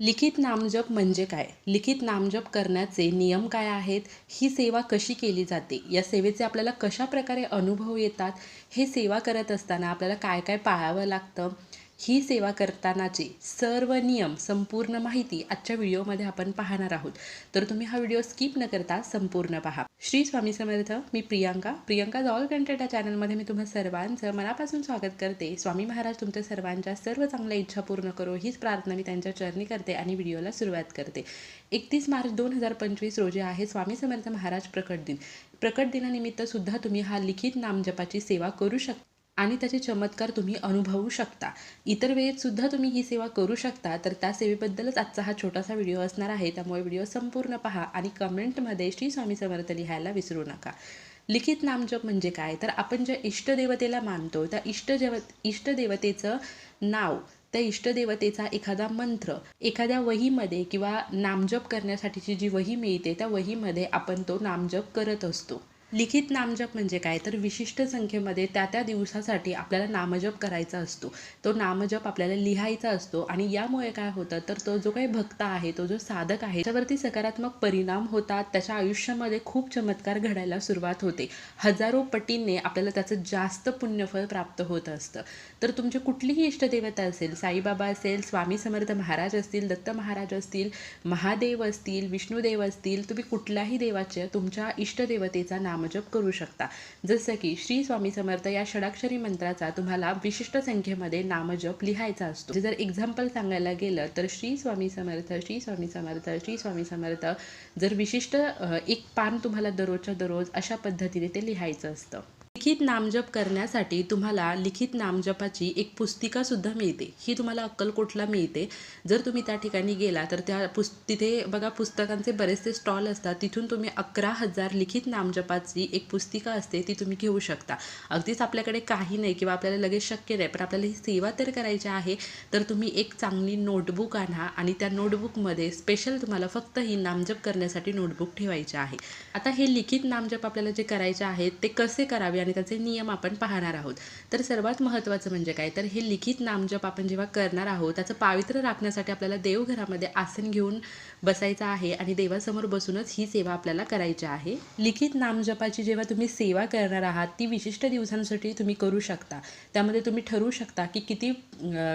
लिखित नामजप म्हणजे काय? लिखित नामजप करण्याचे नियम काय आहेत? ही सेवा कशी केली जाते? या सेवेचे आपल्याला कशा प्रकारे अनुभव येतात? हे सेवा करत असताना आपल्याला काय काय पाळावं लागतं? ही सेवा करतानाचे सर्व नियम संपूर्ण माहिती आजच्या व्हिडिओमध्ये आपण पाहणार आहोत. तर तुम्ही हा व्हिडिओ स्किप न करता संपूर्ण पहा. श्री स्वामी समर्थ मी प्रियांका. प्रियांका ऑल कंटेंट या चॅनलमध्ये मी तुम्हा सर्वांचं मनापासून स्वागत करते. स्वामी महाराज तुमच्या सर्वांच्या सर्व चांगल्या इच्छा पूर्ण करो हीच प्रार्थना मी त्यांच्या चरणी करते आणि व्हिडिओला सुरुवात करते. एकतीस मार्च दोन हजार पंचवीस रोजी आहे स्वामी समर्थ महाराज प्रकट दिन. प्रकट दिनानिमित्त सुद्धा तुम्ही हा लिखित नामजपाची सेवा करू शकता. आणि त्याचे चमत्कार तुम्ही अनुभवू शकता. इतर वेळेत सुद्धा तुम्ही ही सेवा करू शकता तर त्या सेवेबद्दलच आजचा हा छोटासा व्हिडिओ असणार आहे. त्यामुळे व्हिडिओ संपूर्ण पहा आणि कमेंटमध्ये श्री स्वामी समर्थ लिहायला विसरू नका. लिखित नामजप म्हणजे काय? तर आपण ज्या इष्टदेवतेला मानतो त्या इष्टदेव इष्टदेवतेचं नाव त्या इष्टदेवतेचा एखादा मंत्र एखाद्या वहीमध्ये किंवा नामजप करण्यासाठीची जी वही मिळते त्या वहीमध्ये आपण तो नामजप करत असतो. लिखित नामजप म्हणजे काय? तर विशिष्ट संख्येमध्ये त्या त्या दिवसासाठी आपल्याला नामजप करायचा असतो. तो नामजप आपल्याला लिहायचा असतो आणि यामुळे काय होतं? तर तो जो काही भक्त आहे तो जो साधक आहे त्यावरती सकारात्मक परिणाम होतात. त्याच्या आयुष्यामध्ये खूप चमत्कार घडायला सुरुवात होते. हजारो पटींनी आपल्याला त्याचं जास्त पुण्यफळ प्राप्त होत असतं. तर तुमची कुठलीही इष्टदेवता असेल साईबाबा असेल स्वामी समर्थ महाराज असतील दत्त महाराज असतील महादेव असतील विष्णुदेव असतील तुम्ही कुठल्याही देवाच्या तुमच्या इष्टदेवतेचा नाम नामजप करू शकता. जसं की श्री स्वामी समर्थ या षडाक्षरी मंत्राचा तुम्हाला विशिष्ट संख्येमध्ये नामजप लिहायचा असतो. जर एक्झाम्पल सांगायला गेलं तर श्री स्वामी समर्थ श्री स्वामी समर्थ श्री स्वामी समर्थ जर विशिष्ट एक पान तुम्हाला दररोजच्या दररोज अशा पद्धतीने ते लिहायचं असतं. लिखित नामजप करण्यासाठी तुम्हाला लिखित नामजपाची एक पुस्तिकासुद्धा मिळते. ही तुम्हाला अक्कलकोटला मिळते. जर तुम्ही त्या ठिकाणी गेला तर त्या पुस् तिथे बघा पुस्तकांचे बरेचसे स्टॉल असतात. तिथून तुम्ही अकरा हजार लिखित नामजपाची एक पुस्तिका असते ती तुम्ही घेऊ शकता. अगदीच आपल्याकडे काही नाही किंवा आपल्याला लगेच शक्य नाही पण आपल्याला ही सेवा तर करायची आहे तर तुम्ही एक चांगली नोटबुक आणा आणि त्या नोटबुकमध्ये स्पेशल तुम्हाला फक्त ही नामजप करण्यासाठी नोटबुक ठेवायची आहे. आता हे लिखित नामजप आपल्याला जे करायचे आहेत ते कसे करावे आणि त्याचे नियम आपण पाहणार आहोत. तर सर्वात महत्त्वाचं म्हणजे काय? तर हे लिखित नामजप आपण जेव्हा करणार आहोत त्याचं पावित्र्य राखण्यासाठी आपल्याला देवघरामध्ये आसन घेऊन बसायचं आहे आणि देवासमोर बसूनच ही सेवा आपल्याला करायची आहे. लिखित नामजपाची जेव्हा तुम्ही सेवा करणार आहात ती विशिष्ट दिवसांसाठी तुम्ही करू शकता. त्यामध्ये तुम्ही ठरवू शकता की किती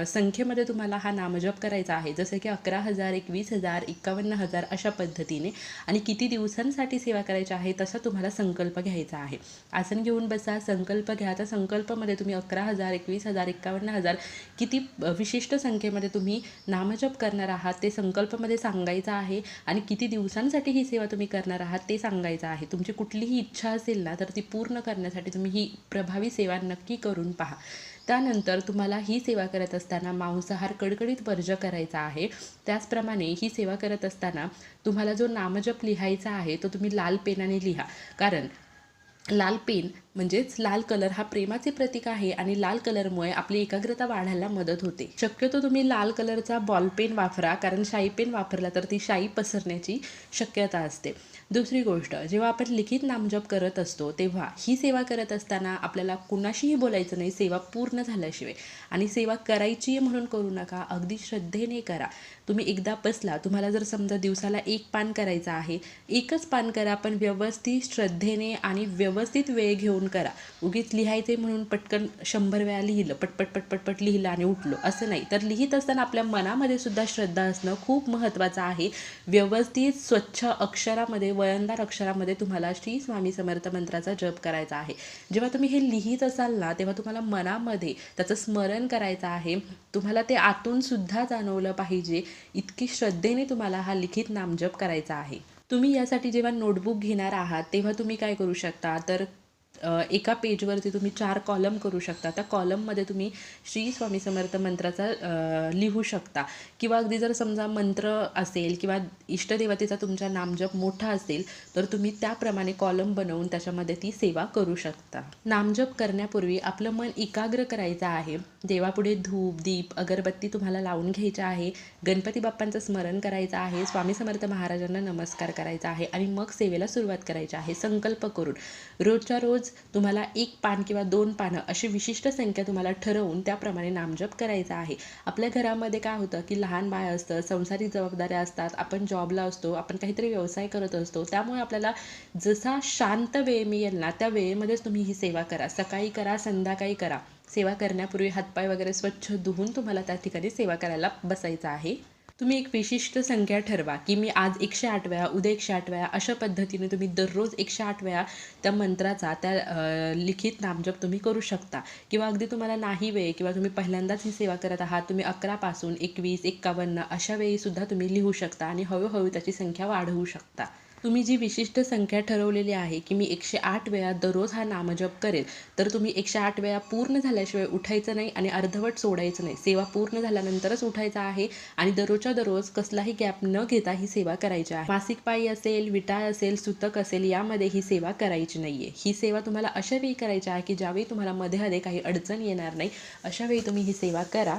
संख्येमध्ये तुम्हाला हा नामजप करायचा आहे. जसं की अकरा हजार एकवीस हजार एक्कावन्न हजार अशा पद्धतीने आणि किती दिवसांसाठी सेवा करायची आहे तसा तुम्हाला संकल्प घ्यायचा आहे. आसन घेऊन बस तुमचा संकल्प घ्या. त्या संकल्पमध्ये तुम्ही अकरा हजार एकवीस हजार एक्कावन्न हजार किती विशिष्ट संख्येमध्ये तुम्ही नामजप करणार आहात ते संकल्पमध्ये सांगायचं आहे आणि किती दिवसांसाठी ही सेवा तुम्ही करणार आहात ते सांगायचं आहे. तुमची कुठलीही इच्छा असेल ना तर ती पूर्ण करण्यासाठी तुम्ही ही प्रभावी सेवा नक्की करून पहा. त्यानंतर तुम्हाला ही सेवा करत असताना मांसाहार कडकडीत वर्ज करायचा आहे. त्याचप्रमाणे ही सेवा करत असताना तुम्हाला जो नामजप लिहायचा आहे तो तुम्ही लाल पेनाने लिहा. कारण लाल पेन म्हणजेच लाल कलर हा प्रेमाचे प्रतीक आहे आणि लाल कलरमुळे आपली एकाग्रता वाढायला मदत होते. शक्यतो तुम्ही लाल कलरचा बॉल पेन वापरा कारण शाई पेन वापरला तर ती शाई पसरण्याची शक्यता असते. दुसरी गोष्ट जेव्हा आपण लिखित नामजप करत असतो तेव्हा ही सेवा करत असताना आपल्याला कुणाशीही बोलायचं नाही सेवा पूर्ण झाल्याशिवाय. आणि सेवा करायची म्हणून करू नका अगदी श्रद्धेने करा. तुम्ही एकदा बसला तुम्हाला जर समजा दिवसाला एक पान करायचं आहे एकच पान करा पण व्यवस्थित श्रद्धेने आणि व्यवस्थित वेळ घेऊन करा. उगीच लिहायचे म्हणून पटकन शंभर वेळा लिहिलं पटपट पटपट पट लिहिलं आणि उठलो. असं नाही. तर लिहित असताना आपल्या मनामध्ये सुद्धा श्रद्धा असणं खूप महत्त्वाचं आहे. व्यवस्थित स्वच्छ अक्षरामध्ये वळणदार अक्षरामध्ये तुम्हाला श्री स्वामी समर्थ मंत्राचा जप करायचा आहे. जेव्हा तुम्ही हे लिहित असाल ना तेव्हा तुम्हाला मनामध्ये त्याचं स्मरण करायचं आहे. तुम्हाला ते आतून सुद्धा जाणवलं पाहिजे. इतकी श्रद्धेने तुम्हाला हा लिखित नामजप करायचा आहे. तुम्ही यासाठी जेव्हा नोटबुक घेणार आहात तेव्हा तुम्ही काय करू शकता? तर एका पेजवरती तुम्ही चार कॉलम करू शकता. त्या कॉलममध्ये तुम्ही श्री स्वामी समर्थ मंत्राचा लिहू शकता. किंवा अगदी जर समजा मंत्र असेल किंवा इष्टदेवतेचा तुमचा नामजप मोठा असेल तर तुम्ही त्याप्रमाणे कॉलम बनवून त्याच्यामध्ये ती सेवा करू शकता. नामजप करण्यापूर्वी आपलं मन एकाग्र करायचं आहे. देवापुढे धूप दीप अगरबत्ती तुम्हाला लावून घ्यायच्या आहे. गणपती बाप्पांचं स्मरण करायचं आहे. स्वामी समर्थ महाराजांना नमस्कार करायचा आहे. आणि मग सेवेला सुरुवात करायची आहे. संकल्प करून. रोजच्या रोज तुम्हाला एक पान किंवा दोन पानं अशी विशिष्ट संख्या तुम्हाला ठरवून त्याप्रमाणे नामजप करायचा आहे. आपल्या घरामध्ये काय होतं की लहान बाळ असतं संसारिक जबाबदाऱ्या असतात आपण जॉबला असतो आपण काहीतरी व्यवसाय करत असतो त्यामुळे आपल्याला जसा शांत वेळ मिळेल ना त्या वेळेमध्येच तुम्ही ही सेवा करा. सकाळी करा संध्याकाळी करा. सेवा करण्यापूर्वी हातपाय वगैरे स्वच्छ धुवून तुम्हाला त्या ठिकाणी सेवा करायला बसायचं आहे. तुम्ही एक विशिष्ट संख्या ठरवा की मी आज एकशे आठ वेळा उद्या एकशे आठ वेळा अशा पद्धतीने तुम्ही दररोज एकशे आठ वेळा त्या मंत्राचा त्या लिखित नामजप तुम्ही करू शकता. किंवा अगदी तुम्हाला नाही वेळ किंवा तुम्ही पहिल्यांदाच ही सेवा करत आहात तुम्ही अकरापासून एकवीस एक्कावन्न अशा वेळीसुद्धा तुम्ही लिहू शकता आणि हळूहळू त्याची संख्या वाढवू शकता. तुम्ही जी विशिष्ट संख्या ठरवलेली आहे की मी एकशे आठ वेळा दररोज हा नामजप करेल तर तुम्ही एकशे आठ वेळा पूर्ण झाल्याशिवाय उठायचं नाही आणि अर्धवट सोडायचं नाही. सेवा पूर्ण झाल्यानंतरच उठायचं आहे आणि दररोजच्या दररोज कसलाही गॅप न घेता ही सेवा करायची आहे. मासिक पायी असेल विटाळ असेल सुतक असेल यामध्ये ही सेवा करायची नाहीये. ही सेवा तुम्हाला अशा वेळी करायची आहे की ज्यावेळी तुम्हाला मध्ये मध्ये काही अडचण येणार नाही अशा वेळी तुम्ही ही सेवा करा.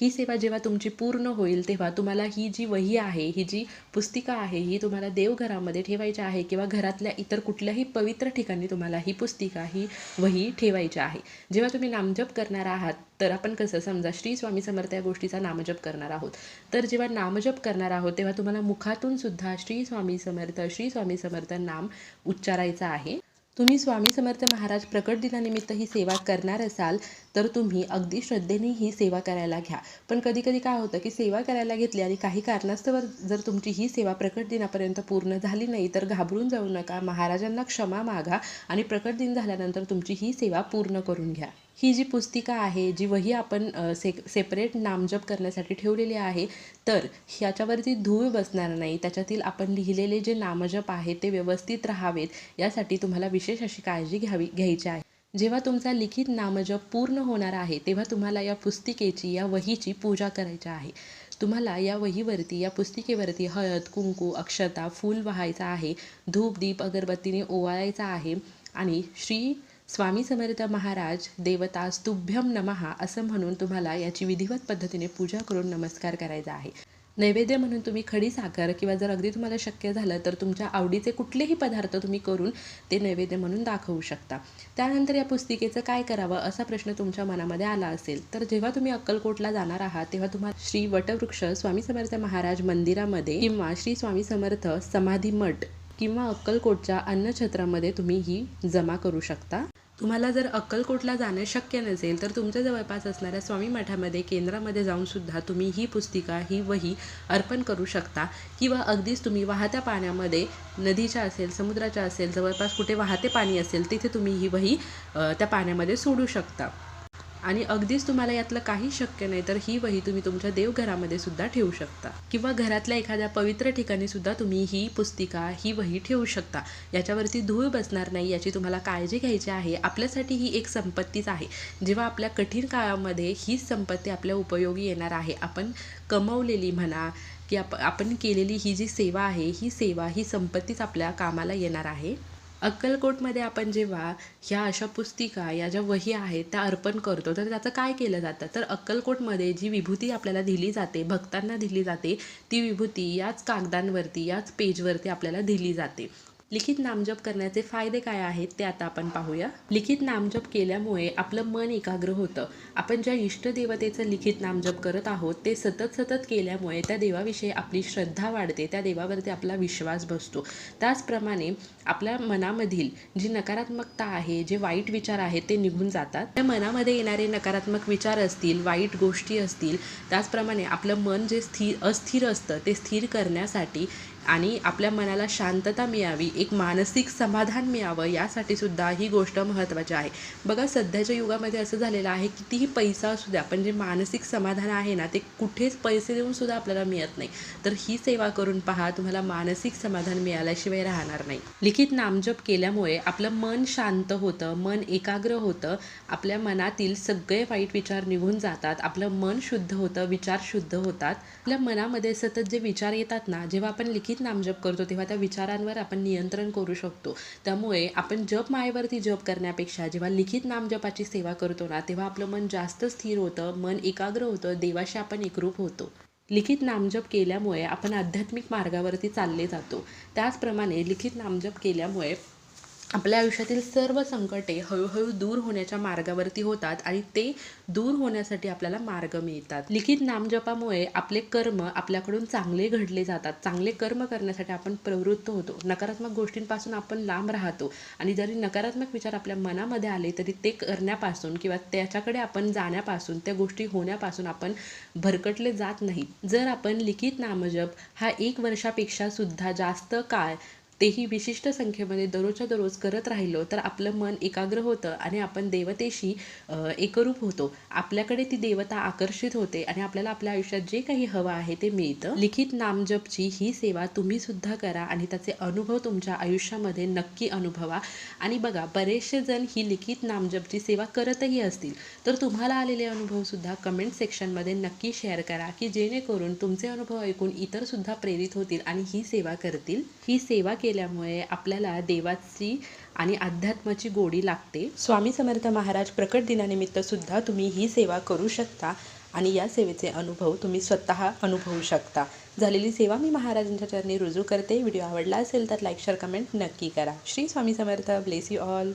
ही सेवा जेव्हा तुमची पूर्ण होईल तेव्हा तुम्हाला ही जी वही आहे ही जी पुस्तिका आहे ही तुम्हाला देवघरामध्ये ठेवायची आहे किंवा घरातल्या इतर कुठल्याही पवित्र ठिकाणी तुम्हाला ही पुस्तिका ही वही ठेवायची आहे. जेव्हा तुम्ही नामजप करणार आहात तर आपण कसं समजा श्री स्वामी समर्थ या गोष्टीचा नामजप करणार आहोत. तर जेव्हा नामजप करणार आहोत तेव्हा तुम्हाला मुखातून सुद्धा श्री स्वामी समर्थ श्री स्वामी समर्थ नाम उच्चारायचं आहे. तुम्ही स्वामी समर्थ महाराज प्रकट दिनानिमित्त ही सेवा करणार असाल तर तुम्ही अगदी श्रद्धेने ही सेवा करायला घ्या. पण कधी कधी काय होतं की सेवा करायला घेतली आणि काही कारणास्तव जर तुमची ही सेवा प्रकट दिनापर्यंत पूर्ण झाली नाही तर घाबरून जाऊ नका. महाराजांना क्षमा मागा आणि प्रकट दिन झाल्यानंतर तुमची ही सेवा पूर्ण करून घ्या. ही जी पुस्तिका आहे जी वही आपण से सेपरेट नामजप करण्यासाठी ठेवलेली आहे तर ह्याच्यावरती धूळ बसणार नाही त्याच्यातील आपण लिहिलेले जे नामजप आहे ते व्यवस्थित राहावेत यासाठी तुम्हाला विशेष अशी काळजी घ्यावी घ्यायची आहे. जेव्हा तुमचा लिखित नामजप पूर्ण होणार आहे तेव्हा तुम्हाला या पुस्तिकेची या वहीची पूजा करायची आहे. तुम्हाला या वहीवरती या पुस्तिकेवरती हळद कुंकू अक्षता फूल व्हायचं आहे धूप दीप अगरबत्तीने ओवाळायचा आहे आणि श्री स्वामी समर्थ महाराज देवता स्तुभ्यम नमहा असं म्हणून तुम्हाला याची विधिवत पद्धतीने पूजा करून नमस्कार करायचा आहे. नैवेद्य म्हणून तुम्ही खडी साखर किंवा जर अगदी तुम्हाला शक्य झालं तर तुमच्या आवडीचे कुठलेही पदार्थ तुम्ही करून ते नैवेद्य म्हणून दाखवू शकता. त्यानंतर या पुस्तिकेचं काय करावं असा प्रश्न तुमच्या मनामध्ये आला असेल तर जेव्हा तुम्ही अक्कलकोटला जाणार आहात तेव्हा तुम्हाला श्री वटवृक्ष स्वामी समर्थ महाराज मंदिरामध्ये किंवा श्री स्वामी समर्थ समाधी मठ किंवा अक्कलकोटच्या अन्नछत्रामध्ये तुम्ही ही जमा करू शकता. तुम्हाला जर अक्कलकोटला जाणं शक्य नसेल तर तुमच्या जवळपास असणाऱ्या स्वामी मठामध्ये केंद्रामध्ये जाऊनसुद्धा तुम्ही ही पुस्तिका ही वही अर्पण करू शकता. किंवा अगदीच तुम्ही वाहत्या पाण्यामध्ये नदीच्या असेल समुद्राच्या असेल जवळपास कुठे वाहते पाणी असेल तिथे तुम्ही ही वही त्या पाण्यामध्ये सोडू शकता. आणि अगदीच तुम्हाला यातलं काही शक्य नाही तर ही वही तुम्ही तुमच्या देवघरामध्ये सुद्धा ठेवू शकता. किंवा घरातल्या एखाद्या पवित्र ठिकाणी सुद्धा तुम्ही ही पुस्तिका ही वही ठेवू शकता. याच्यावरती धूळ बसणार नाही याची तुम्हाला काळजी घ्यायची आहे. आपल्यासाठी ही एक संपत्तीच आहे. जेव्हा आपल्या कठीण काळामध्ये हीच संपत्ती आपल्या उपयोगी येणार आहे. आपण कमवलेली म्हणा की आप आपण केलेली ही जी सेवा आहे ही सेवा ही संपत्तीच आपल्या कामाला येणार आहे. अक्कलकोटमध्ये आपण जेव्हा ह्या अशा पुस्तिका या ज्या वही आहेत त्या अर्पण करतो तर त्याचं काय केलं जातं? तर अक्कलकोटमध्ये जी विभूती आपल्याला दिली जाते भक्तांना दिली जाते ती विभूती याच कागदांवरती याच पेजवरती आपल्याला दिली जाते. लिखित नामजप करण्याचे फायदे काय आहेत ते आता आपण पाहूया. लिखित नामजप केल्यामुळे आपलं मन एकाग्र होतं. आपण ज्या इष्टदेवतेचं लिखित नामजप करत आहोत ते सतत सतत केल्यामुळे त्या देवाविषयी आपली श्रद्धा वाढते त्या देवावरती आपला विश्वास बसतो. त्याचप्रमाणे आपल्या मनामधील जी नकारात्मकता आहे जे वाईट विचार आहेत ते निघून जातात. त्या मनामध्ये येणारे नकारात्मक विचार असतील वाईट गोष्टी असतील त्याचप्रमाणे आपलं मन जे स्थिर अस्थिर असतं ते स्थिर करण्यासाठी आणि आपल्या मनाला शांतता मिळावी एक मानसिक समाधान मिळावं यासाठी सुद्धा ही गोष्ट महत्त्वाची आहे. बघा सध्याच्या युगामध्ये असं झालेलं आहे कितीही पैसा असू द्या पण जे मानसिक समाधान आहे ना ते कुठेच पैसे देऊन सुद्धा आपल्याला मिळत नाही. तर ही सेवा करून पहा तुम्हाला मानसिक समाधान मिळाल्याशिवाय राहणार नाही. लिखित नामजप केल्यामुळे आपलं मन शांत होतं मन एकाग्र होतं आपल्या मनातील सगळे वाईट विचार निघून जातात आपलं मन शुद्ध होतं विचार शुद्ध होतात. आपल्या मनामध्ये सतत जे विचार येतात ना जेव्हा आपण लिखित नामजप करतो. तेव्हा त्या विचारांवर आपण नियंत्रण करू शकतो. त्यामुळे आपण जप मायेवरती जप करण्यापेक्षा जेव्हा लिखित नामजपाची सेवा करतो ना तेव्हा आपलं मन जास्त स्थिर होतं मन एकाग्र होतं देवाशी आपण एकरूप होतो. लिखित नामजप केल्यामुळे आपण आध्यात्मिक मार्गावरती चालले जातो. त्याचप्रमाणे लिखित नामजप केल्यामुळे आपल्या आयुष्यातील सर्व संकटे हळूहळू दूर होण्याच्या मार्गावरती होतात आणि ते दूर होण्यासाठी आपल्याला मार्ग मिळतात. लिखित नामजपामुळे आपले कर्म आपल्याकडून चांगले घडले जातात. चांगले कर्म करण्यासाठी आपण प्रवृत्त होतो. नकारात्मक गोष्टींपासून आपण लांब राहतो आणि जरी नकारात्मक विचार आपल्या मनामध्ये आले तरी ते करण्यापासून किंवा त्याच्याकडे आपण जाण्यापासून त्या गोष्टी होण्यापासून आपण भरकटले जात नाही. जर आपण लिखित नामजप हा एक वर्षापेक्षा सुद्धा जास्त काळ तेही विशिष्ट संख्येमध्ये दररोजच्या दररोज करत राहिलो तर आपलं मन एकाग्र होतं आणि आपण देवतेशी एकरूप होतो. आपल्याकडे ती देवता आकर्षित होते आणि आपल्याला आपल्या आयुष्यात जे काही हवं आहे ते मिळतं. लिखित नामजपची ही सेवा तुम्ही सुद्धा करा आणि त्याचे अनुभव तुमच्या आयुष्यामध्ये नक्की अनुभवा. आणि बघा बरेचसे जण ही लिखित नामजपची सेवा करतही असतील. तर तुम्हाला आलेले अनुभवसुद्धा कमेंट सेक्शनमध्ये नक्की शेअर करा की जेणेकरून तुमचे अनुभव ऐकून इतरसुद्धा प्रेरित होतील आणि ही सेवा करतील. ही सेवा केल्यामुळे आपल्याला देवाची आणि अध्यात्माची गोडी लागते. स्वामी समर्थ महाराज प्रकट दिनानिमित्त सुद्धा तुम्ही ही सेवा करू शकता आणि या सेवेचे अनुभव तुम्ही स्वतः अनुभवू शकता. झालेली सेवा मी महाराजांच्या चरणी रुजू करते. व्हिडिओ आवडला असेल तर लाईक शेअर कमेंट नक्की करा. Shri Swami Samarth. Bless you all